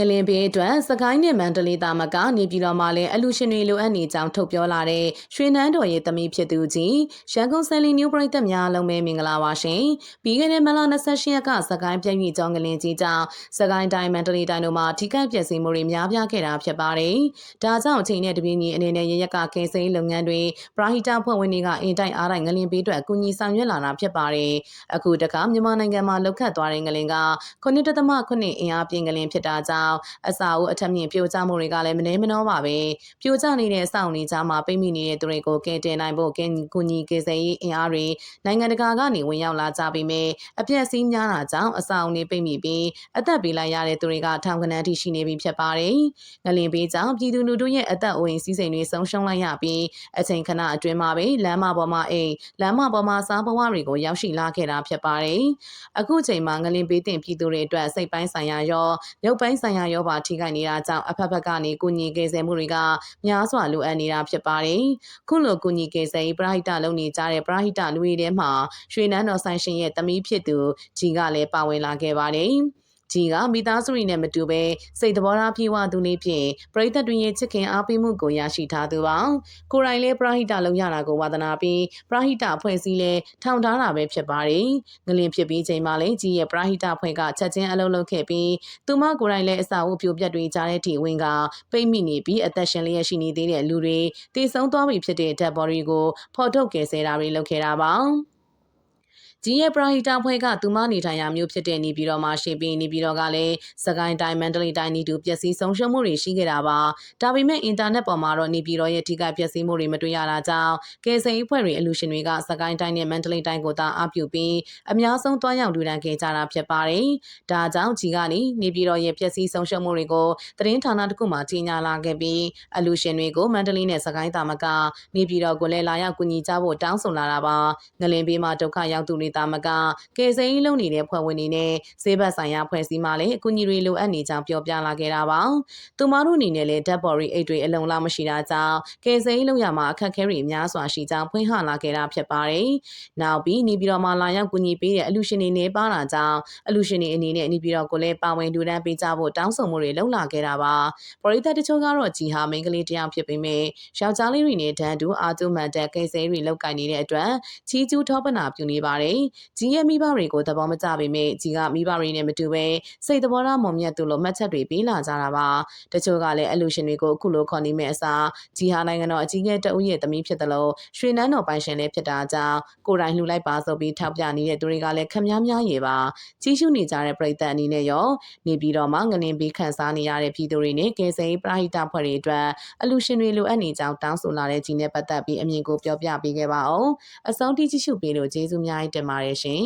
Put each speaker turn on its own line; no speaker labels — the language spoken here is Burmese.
ငလင်ဘေးအတွက်စကိုင်းနဲ့မန္တလေးတာမကနေပြည်တော်မှာလည်းအလူရှင်တွေလိုအပ်နေကြောင်းထုတ်ပြောလာတဲ့ရွှေနန်းတော်ရဲ့သမီးဖြစ်သူကြီးရန်ကုန်ဆယ်လီနျူပရိသတ်များလုံးပဲမင်္ဂလာပါရှင်ပြီးခဲ့တဲ့မလ28ရက်ကစကိုင်းပြည်ပြည်ကျောင်းငလင်ကြီးကြောင့်စကိုင်းတိုင်းမန္တလေးတိုင်းတို့မှာထိခိုက်ပျက်စီးမှုတွေများပြားခဲ့တာဖြစ်ပါတယ်ဒါကြောင့်အချိန်နဲ့တပြင်းညီအနေနဲ့ရရက်ကကင်းစိမ်းလုပ်ငန်းတွေပရာဟိတဖွဲ့ဝင်တွေကအင်တိုက်အားတိုက်ငလင်ဘေးအတွက်အကူအညီဆောင်ရွက်လာတာဖြစ်ပါတယ်အခုတခါမြန်မာနိုင်ငံမှာလောက်ခတ်သွားတဲ့ငလင်က9.8အင်အားပြင်းငလင်ဖြစ်တာကြောင့်အစာအုပ်အထက်မြင့်ပြိုကျမှုတွေကလည်းမနှဲမနှောပါပဲပြိုကျနေတဲ့အဆောက်အဦကြားမှာပိတ်မိနေတဲ့သူတွေကိုကယ်တင်နိုင်ဖို့ကင်ကူညီကေစရေးအင်အားတွေနိုင်ငံတကာကနေဝင်ရောက်လာကြပြီးမြဲအပြည့်အစည်းများတာကြောင့်အဆောက်အဦတွေပိတ်မိပြီးအသက်ပေးလိုက်ရတဲ့သူတွေကထောင်ကနန်းထိရှိနေပြီဖြစ်ပါတယ်ငလင်ပေးကြောင့်ပြည်သူလူထုရဲ့အသက်အိုးအိမ်စီးစိမ်တွေဆုံးရှုံးလိုက်ရပြီးအချိန်ခဏအတွင်းမှာပဲလမ်းမပေါ်မှာအိမ်လမ်းမပေါ်မှာစားဘဝတွေကိုရောက်ရှိလာခဲ့တာဖြစ်ပါတယ်အခုချိန်မှာငလင်ပေးတင်ပြည်သူတွေအတွက်စိတ်ပိုင်းဆိုင်ရာရောရုပ်ပိုင်းဆိုင်ရာရောပါထိခိုက်နေတာကြောင့်အဖက်ဖက်ကနေကုညီကယ်ဆယ်မှုတွေကများစွာလိုအပ်နေတာဖြစ်ပါတယ်။ခုလိုကုညီကယ်ဆယ်ရေးပရဟိတလုပ်နေကြတဲ့ပရဟိတလူတွေထဲမှာရွှေနန်းတော်ဆိုင်ရှင်ရဲ့တမီးဖြစ်သူဂျီကလည်းပါဝင်လာခဲ့ပါတယ်။ ကြီးကမိသားစုတွေနဲ့မတူဘဲစိတ်သဘောထားပြေဝသူလေးဖြင့်ပရိသတ်တွင်ရဲ့ချစ်ခင်အားပေးမှုကိုရရှိထားသူပါကိုယ်တိုင်လည်းပရဟိတလုပ်ရတာကိုဝါသနာပြီးပရဟိတအဖွဲ့အစည်းလည်းထောင်ထားတာပဲဖြစ်ပါတယ်ငလင်ဖြစ်ပြီးချိန်မှာလည်းကြီးရဲ့ပရဟိတအဖွဲ့ကချက်ချင်းအလုပ်လုပ်ခဲ့ပြီးသူမကိုယ်တိုင်လည်းအစာအုပ်ပြိုပြက်တွေကြားတဲ့ထိဝင်ကပိတ်မိနေပြီးအသက်ရှင်လျက်ရှိနေသေးတဲ့လူတွေတည်ဆုံသွားပြီဖြစ်တဲ့ဓာတ်ဘော်တွေကိုဖော်ထုတ်ကယ်ဆယ်တာတွေလုပ်ခဲ့တာပါ ကြီးရဲ့ပရာဟိတဖွဲ့ကသူမနေထိုင်ရာမျိုးဖြစ်တဲ့နေပြည်တော်မှာရှိပြီးနေပြည်တော်ကလည်းစကိုင်းတိုင်းမန္တလေးတိုင်းဤသူပျက်စီးဆုံးရှုံးမှုတွေရှိခဲ့တာပါဒါပေမဲ့အင်တာနက်ပေါ်မှာတော့နေပြည်တော်ရဲ့ထိခိုက်ပျက်စီးမှုတွေမတွေ့ရတာကြောင့်ကယ်ဆယ်ရေးဖွဲ့တွေအလူရှင်တွေကစကိုင်းတိုင်းနဲ့မန္တလေးတိုင်းကိုသာအပြုပြီးအများဆုံးတွားရောက်လူတန်းခဲ့ကြတာဖြစ်ပါတယ်ဒါကြောင့်ကြီးကနေနေပြည်တော်ရဲ့ပျက်စီးဆုံးရှုံးမှုတွေကိုသတင်းဌာနတစ်ခုမှကြီးညာလာခဲ့ပြီးအလူရှင်တွေကိုမန္တလေးနဲ့စကိုင်းတာမကနေပြည်တော်ကိုလည်းလာရောက်ကူညီကြဖို့တောင်းဆိုလာတာပါငလင်ဘေးမှာဒုက္ခရောက်သူတွေတာမကကေစိန်လုံးနေတဲ့ဖွဲ့ဝင်တွေနဲ့ဈေးဘက်ဆိုင်ရာဖွဲ့စည်းမှလည်းအကူအညီတွေလိုအပ်နေကြောင်းပြောပြလာခဲ့တာပါ။သူမတို့အနေနဲ့လည်းဓာတ်ပေါ်ရီအိတ်တွေအလုံးလောက်မရှိတာကြောင့်ကေစိန်လုံးရမှာအခက်အခဲတွေများစွာရှိကြောင်းဖွင့်ဟလာခဲ့တာဖြစ်ပါတယ်။နောက်ပြီးနေပြည်တော်မှာလာရောက်ကူညီပေးတဲ့အလူရှင်တွေနေပါတာကြောင့်အလူရှင်တွေအနေနဲ့နေပြည်တော်ကိုလည်းပါဝင်လူဒန်းပေးကြဖို့တောင်းဆိုမှုတွေလုပ်လာခဲ့တာပါ။ပရိသတ်တချို့ကတော့ကြီးဟာမိန်းကလေးတယောက်ဖြစ်ပေမဲ့ယောက်ျားလေးတွေနဲ့တန်းတူအာတုမန်တက်ကေစိန်တွေလောက်ကင်နေတဲ့အတွက်ချီကျူးထောပနာပြုနေပါတယ်။ကြီးရဲ့မိဘတွေကိုသဘောမကျပေမဲ့ကြီးကမိဘတွေနဲ့မတူဘဲစိတ်သဘောထားမုံမြတ်သူလိုမှတ်ချက်တွေပေးလာကြတာပါတချို့ကလည်းအလူရှင်တွေကိုအခုလိုခေါ်နေမဲ့အစားကြီးဟာနိုင်ငံတော်အကြီးအကဲတဦးရဲ့သမီးဖြစ်တယ်လို့ရွှေနန်းတော်ပိုင်ရှင်လည်းဖြစ်တာကြောင့်ကိုယ်တိုင်လှူလိုက်ပါဆိုပြီးထောက်ပြနေတဲ့သူတွေကလည်းခမများများရေပါကြီးရှုနေကြတဲ့ပြည်သက်အနေနဲ့ရောနေပြီးတော့မှငလင်ပြီးခန်းစားနေရတဲ့ပြည်သူတွေနဲ့ကယ်ဆယ်ရေးပရိဟိတဖွဲ့တွေအတွက်အလူရှင်တွေလိုအပ်နေကြောင်းတောင်းဆိုလာတဲ့ကြီးနဲ့ပတ်သက်ပြီးအမြင်ကိုပြောပြပေးခဲ့ပါအောင်အဆုံးထိကြည့်ရှုပေးလို့ကျေးဇူးများတင်ပါတယ်ရှင်